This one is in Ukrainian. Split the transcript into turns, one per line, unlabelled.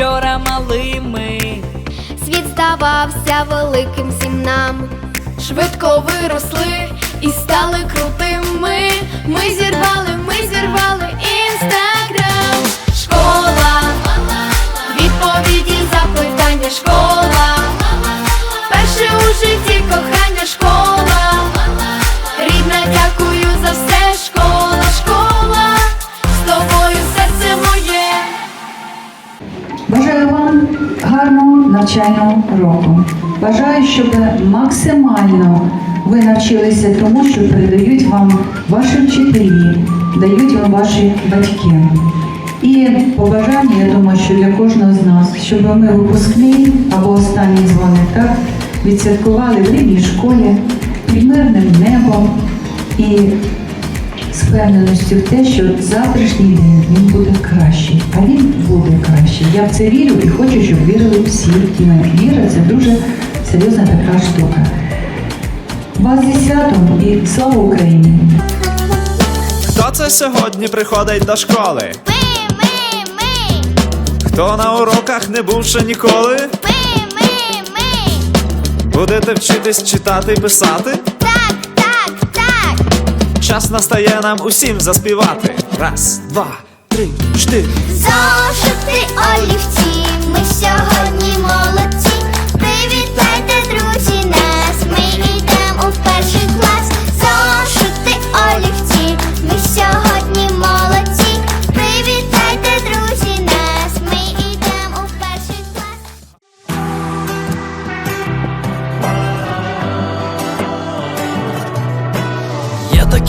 вчора малими.
Світ здавався великим всім нам. Швидко виросли
гарного навчального року. Бажаю, щоб максимально ви навчилися тому, що передають вам ваші вчителі, дають вам ваші батьки. І побажання, я думаю, що для кожного з нас, щоб ми випускний або останній дзвоник так відсвяткували в рідній школі під мирним небом і з впевненістю в те, що завтрашній день він буде кращий, а він буде кращий. Я в це вірю і хочу, щоб вірили всі. Віра це дуже серйозна така штука. Вас зі святом і слава Україні!
Хто це сьогодні приходить до школи?
Ми, ми, ми,
Хто на уроках не був ще ніколи?
ми, ми, ми.
Будете вчитись читати і писати? Час настає нам усім заспівати. Раз, два, три, чотири.
Зошити олівці, ми сьогодні